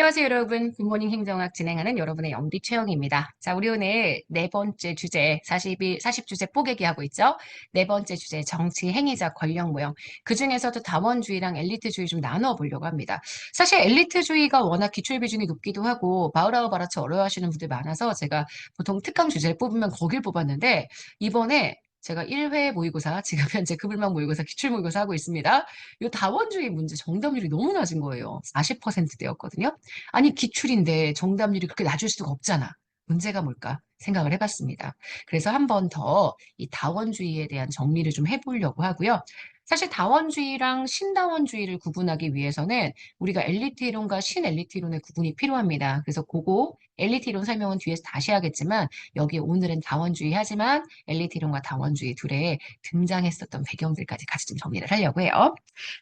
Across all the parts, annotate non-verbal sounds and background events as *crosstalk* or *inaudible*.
안녕하세요, 여러분. 굿모닝 행정학 진행하는 여러분의 영디 최영입니다. 자, 우리 오늘 네 번째 주제, 40일, 40주제 뽀개기 하고 있죠? 네 번째 주제, 정치, 행위자, 권력 모형. 그 중에서도 다원주의랑 엘리트주의 좀 나눠 보려고 합니다. 사실 엘리트주의가 워낙 기출 비중이 높기도 하고, 바우라우 바라츠 어려워하시는 분들 많아서 제가 보통 특강 주제를 뽑으면 거길 뽑았는데, 이번에 제가 1회 모의고사, *laughs* 지금 현재 급을망 모의고사, 기출 모의고사 하고 있습니다. 이 다원주의 문제 정답률이 너무 낮은 거예요. 40%대였거든요. 아니, 기출인데 정답률이 그렇게 낮을 수가 없잖아. 문제가 뭘까 생각을 해봤습니다. 그래서 한 번 더 이 다원주의에 대한 정리를 좀 해보려고 하고요. 사실 다원주의랑 신다원주의를 구분하기 위해서는 우리가 엘리트 이론과 신엘리트 이론의 구분이 필요합니다. 그래서 그거 엘리트 이론 설명은 뒤에서 다시 하겠지만 여기 오늘은 다원주의 하지만 엘리트 이론과 다원주의 둘에 등장했었던 배경들까지 같이 좀 정리를 하려고 해요.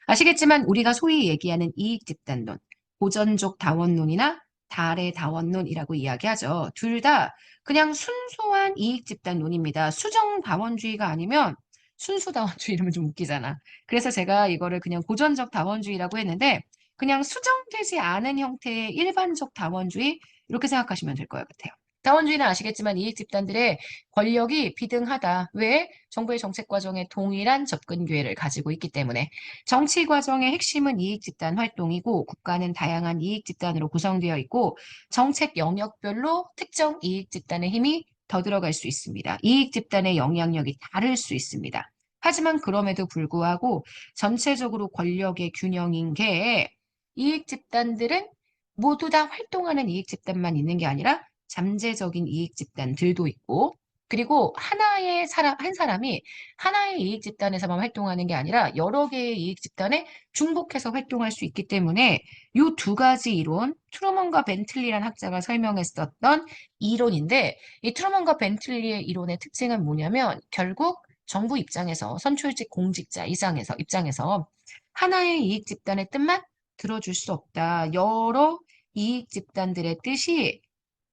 아시겠지만 우리가 소위 얘기하는 이익 집단론, 고전적 다원론이나 달의 다원론이라고 이야기하죠. 둘 다 그냥 순수한 이익 집단론입니다. 수정 다원주의가 아니면 순수 다원주의 *laughs* 이러면 좀 웃기잖아. 그래서 제가 이거를 그냥 고전적 다원주의라고 했는데 그냥 수정되지 않은 형태의 일반적 다원주의 이렇게 생각하시면 될 것 같아요. 다원주의는 아시겠지만 이익 집단들의 권력이 비등하다. 왜? 정부의 정책 과정에 동일한 접근 기회를 가지고 있기 때문에 정치 과정의 핵심은 이익 집단 활동이고 국가는 다양한 이익 집단으로 구성되어 있고 정책 영역별로 특정 이익 집단의 힘이 더 들어갈 수 있습니다. 이익 집단의 영향력이 다를 수 있습니다. 하지만 그럼에도 불구하고 전체적으로 권력의 균형인 게 이익 집단들은 모두 다 활동하는 이익 집단만 있는 게 아니라 잠재적인 이익 집단들도 있고 그리고 하나의 사람, 한 사람이 하나의 이익 집단에서만 활동하는 게 아니라 여러 개의 이익 집단에 중복해서 활동할 수 있기 때문에 이 두 가지 이론, 트루먼과 벤틀리란 학자가 설명했었던 이론인데 이 트루먼과 벤틀리의 이론의 특징은 뭐냐면 결국 정부 입장에서 선출직 공직자 이상에서 입장에서 하나의 이익 집단의 뜻만 들어줄 수 없다. 여러 이익 집단들의 뜻이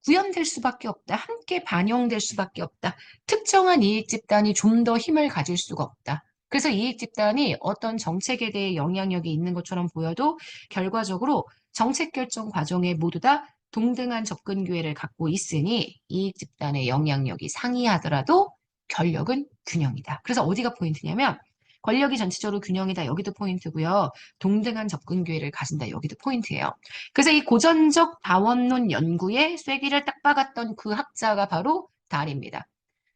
구현될 수밖에 없다. 함께 반영될 수밖에 없다. 특정한 이익 집단이 좀 더 힘을 가질 수가 없다. 그래서 이익 집단이 어떤 정책에 대해 영향력이 있는 것처럼 보여도 결과적으로 정책 결정 과정에 모두 다 동등한 접근 기회를 갖고 있으니 이익 집단의 영향력이 상이하더라도 권력은 균형이다. 그래서 어디가 포인트냐면 권력이 전체적으로 균형이다. 여기도 포인트고요. 동등한 접근 기회를 가진다. 여기도 포인트예요. 그래서 이 고전적 다원론 연구에 쐐기를 딱 박았던 그 학자가 바로 달입니다.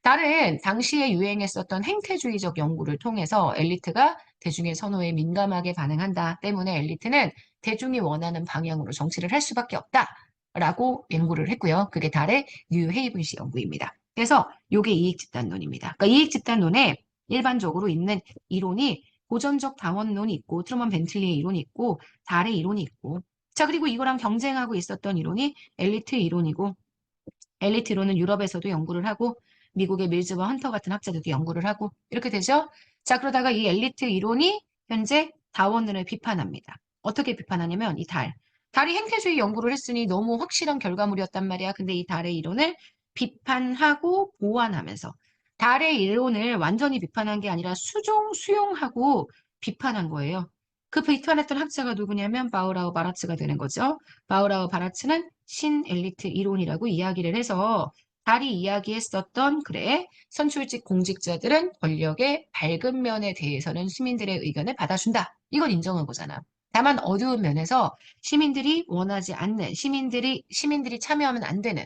달은 당시에 유행했었던 행태주의적 연구를 통해서 엘리트가 대중의 선호에 민감하게 반응한다 때문에 엘리트는 대중이 원하는 방향으로 정치를 할 수밖에 없다 라고 연구를 했고요. 그게 달의 뉴 헤이븐시 연구입니다. 그래서 이게 이익 집단론입니다. 그러니까 이익 집단론에 일반적으로 있는 이론이 고전적 다원론이 있고 트루먼 벤틀리의 이론이 있고 달의 이론이 있고 자 그리고 이거랑 경쟁하고 있었던 이론이 엘리트 이론이고 엘리트 이론은 유럽에서도 연구를 하고 미국의 밀즈와 헌터 같은 학자들도 연구를 하고 이렇게 되죠. 자 그러다가 이 엘리트 이론이 현재 다원론을 비판합니다. 어떻게 비판하냐면 이 달. 달이 행태주의 연구를 했으니 너무 확실한 결과물이었단 말이야. 근데 이 달의 이론을 비판하고 보완하면서 달의 이론을 완전히 비판한 게 아니라 수종, 수용하고 비판한 거예요. 그 비판했던 학자가 누구냐면 바우라우 바라츠가 되는 거죠. 바우라우 바라츠는 신엘리트 이론이라고 이야기를 해서 달이 이야기했었던 그래 선출직 공직자들은 권력의 밝은 면에 대해서는 시민들의 의견을 받아준다. 이건 인정한 거잖아. 다만 어두운 면에서 시민들이 원하지 않는 시민들이 시민들이 참여하면 안 되는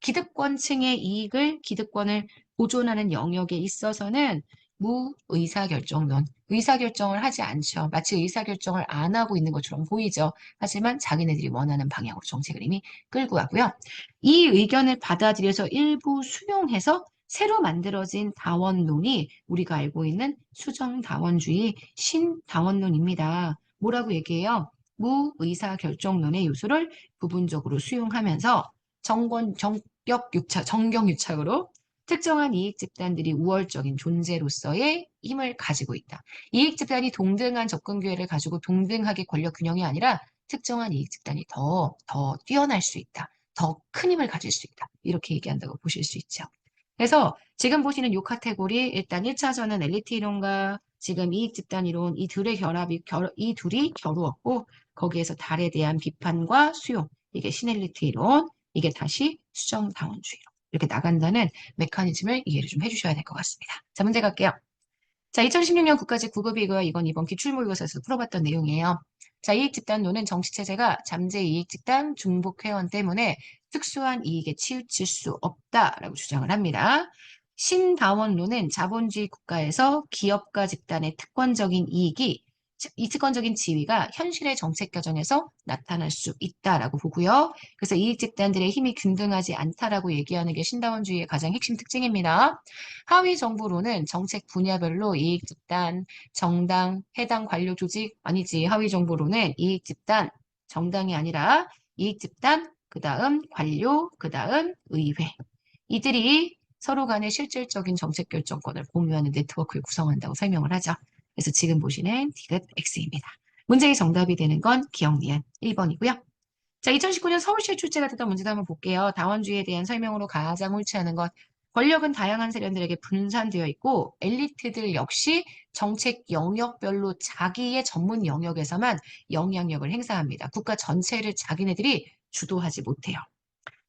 기득권층의 이익을 기득권을 보존하는 영역에 있어서는 무의사결정론, 의사결정을 하지 않죠. 마치 의사결정을 안 하고 있는 것처럼 보이죠. 하지만 자기네들이 원하는 방향으로 정책을 이미 끌고 가고요. 이 의견을 받아들여서 일부 수용해서 새로 만들어진 다원론이 우리가 알고 있는 수정다원주의 신다원론입니다. 뭐라고 얘기해요? 무의사결정론의 요소를 부분적으로 수용하면서 정권, 정격 유착, 정경 유착으로 특정한 이익 집단들이 우월적인 존재로서의 힘을 가지고 있다. 이익 집단이 동등한 접근 기회를 가지고 동등하게 권력 균형이 아니라 특정한 이익 집단이 더, 더 뛰어날 수 있다. 더 큰 힘을 가질 수 있다. 이렇게 얘기한다고 보실 수 있죠. 그래서 지금 보시는 이 카테고리 일단 1차전은 엘리트 이론과 지금 이익 집단 이론 이 둘의 결합이 결, 이 둘이 겨루었고 거기에서 달에 대한 비판과 수용 이게 시넬리티 이론, 이게 다시 수정 다원주의로 이렇게 나간다는 메커니즘을 이해를 좀 해주셔야 될 것 같습니다. 자, 문제 갈게요. 자, 2016년 국가직 9급이고요. 이건 이번 기출모의고사에서 풀어봤던 내용이에요. 자, 이익집단론은 정치체제가 잠재 이익집단 중복회원 때문에 특수한 이익에 치우칠 수 없다라고 주장을 합니다. 신다원론은 자본주의 국가에서 기업가 집단의 특권적인 이익이 이 특권적인 지위가 현실의 정책 과정에서 나타날 수 있다라고 보고요. 그래서 이익 집단들의 힘이 균등하지 않다라고 얘기하는 게 신다원주의의 가장 핵심 특징입니다. 하위 정부로는 정책 분야별로 이익 집단, 정당, 해당 관료 조직 아니지. 하위 정부로는 이익 집단, 정당이 아니라 이익 집단, 그 다음 관료, 그 다음 의회. 이들이 서로 간의 실질적인 정책 결정권을 공유하는 네트워크를 구성한다고 설명을 하죠. 그래서 지금 보시는 디귿 X입니다. 문제의 정답이 되는 건 기억 니은 1번이고요. 자, 2019년 서울시에 출제가 됐던 문제도 한번 볼게요. 다원주의에 대한 설명으로 가장 않은 것. 권력은 다양한 세력들에게 분산되어 있고 엘리트들 역시 정책 영역별로 자기의 전문 영역에서만 영향력을 행사합니다. 국가 전체를 자기네들이 주도하지 못해요.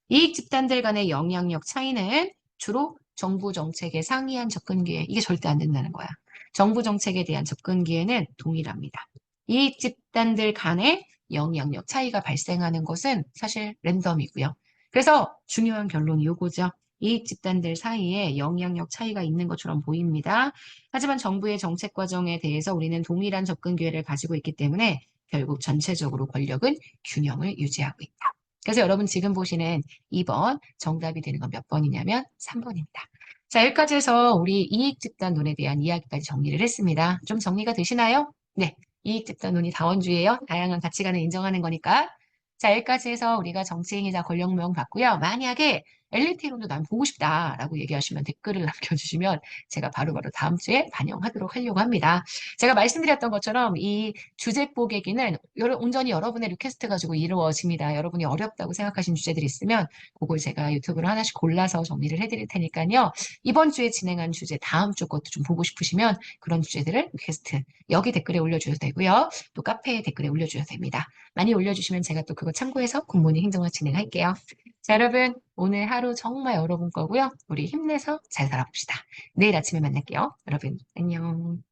이익 집단들 간의 영향력 차이는 주로 정부 정책에 상이한 접근 기회, 이게 절대 안 된다는 거야. 정부 정책에 대한 접근 기회는 동일합니다. 이 집단들 간의 영향력 차이가 발생하는 것은 사실 랜덤이고요. 그래서 중요한 결론이 요거죠. 이 집단들 사이에 영향력 차이가 있는 것처럼 보입니다. 하지만 정부의 정책 과정에 대해서 우리는 동일한 접근 기회를 가지고 있기 때문에 결국 전체적으로 권력은 균형을 유지하고 있다. 그래서 여러분 지금 보시는 2번 정답이 되는 건 몇 번이냐면 3번입니다. 자, 여기까지 해서 우리 이익집단론에 대한 이야기까지 정리를 했습니다. 좀 정리가 되시나요? 네, 이익집단론이 다원주의예요. 다양한 가치관을 인정하는 거니까. 자, 여기까지 해서 우리가 정치행위자 권력무용 봤고요. 만약에 엘리트 이론도 난 보고 싶다라고 얘기하시면 댓글을 *laughs* 남겨주시면 제가 바로바로 바로 다음 주에 반영하도록 하려고 합니다. 제가 말씀드렸던 것처럼 이 주제 뽀개기는 여러, 온전히 여러분의 리퀘스트 가지고 이루어집니다. 여러분이 어렵다고 생각하신 주제들이 있으면 그걸 제가 유튜브로 하나씩 골라서 정리를 해드릴 테니까요. 이번 주에 진행한 주제 다음 주 것도 좀 보고 싶으시면 그런 주제들을 리퀘스트 여기 댓글에 올려주셔도 되고요. 또 카페에 댓글에 올려주셔도 됩니다. 많이 올려주시면 제가 또 그거 참고해서 공모니 행정을 진행할게요. 자, 여러분, 오늘 하루 정말 여러분 거고요. 우리 힘내서 잘 살아봅시다. 내일 아침에 만날게요. 여러분, 안녕.